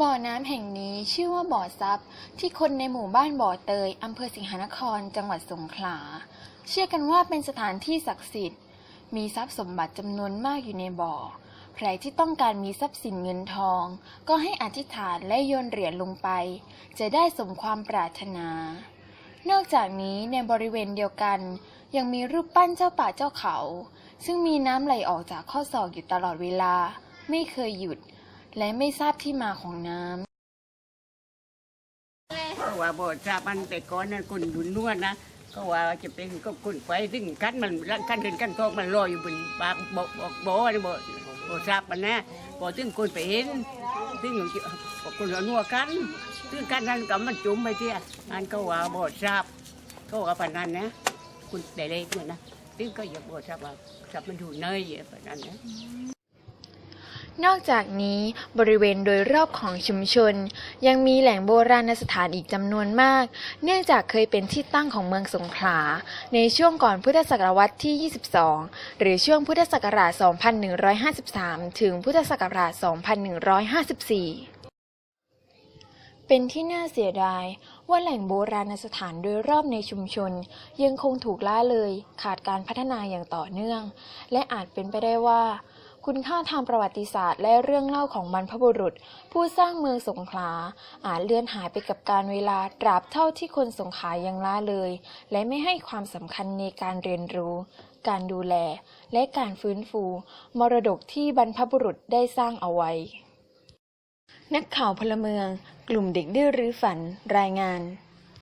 บ่อน้ำแห่งนี้ชื่อว่าบ่อซับที่คนในหมู่บ้านบ่อเตยอำเภอสิงหนคร จังหวัดสงขลา เชื่อกันว่าเป็นสถานที่ศักดิ์สิทธิ์ มีทรัพย์สมบัติจำนวนมากอยู่ในบ่อ ใครที่ต้องการมีทรัพย์สินเงินทอง ก็ให้อธิษฐานและโยนเหรียญลงไป จะได้สมความปรารถนา นอกจากนี้ในบริเวณเดียวกัน ยังมีรูปปั้นเจ้าป่าเจ้าเขา ซึ่งมีน้ำไหลออกจากข้อศอกอยู่ตลอดเวลา ไม่เคยหยุด และไม่ทราบที่มาของน้ำก็ว่าบ่ทราบมันแต่ก่อนนั้นคนดุนนวดนะก็ว่าจะเป็นก็คนไปซึ่งกันมันกันเดินกันทองมันลอยอยู่บนปากบ่บ่บ่นี่บ่บ่ทราบมันนะบ่ซึ่งคนไปเห็นซึ่งอยู่ที่คนละนัวกันซึ่งกันนั้นก็มันจุ่มไปเที่ยอันก็ว่าบ่ทราบก็ว่าปานนั้นนะคุณได้เลขด้วยนะซึ่งก็อย่าบ่ทราบว่าทราบมันอยู่เนยปานนั้นนะ นอกจากนี้บริเวณโดยรอบของชุมชน ยังมีแหล่งโบราณสถานอีกจำนวนมาก เนื่องจากเคยเป็นที่ตั้งของเมืองสงขลา ในช่วงก่อนพุทธศักราชที่ 22 หรือช่วงพุทธศักราช 2153 ถึงพุทธศักราช 2154เป็นที่น่าเสียดายว่าแหล่งโบราณสถานโดยรอบในชุมชน ยังคงถูกล่าเลยขาดการพัฒนาอย่างต่อเนื่อง และอาจเป็นไปได้ว่า คุณค่าทางประวัติศาสตร์ และเรื่องเล่าของบรรพบุรุษ ผู้สร้างเมืองสงขลา อาจเลื่อนหายไปกับการเวลาตราบเท่าที่คนสงขลายังละเลย และไม่ให้ความสำคัญในการเรียนรู้ การดูแล และการฟื้นฟู มรดกที่บรรพบุรุษได้สร้างเอาไว้ นักข่าวพลเมือง กลุ่มเด็กดื้อรื้อฝัน รายงาน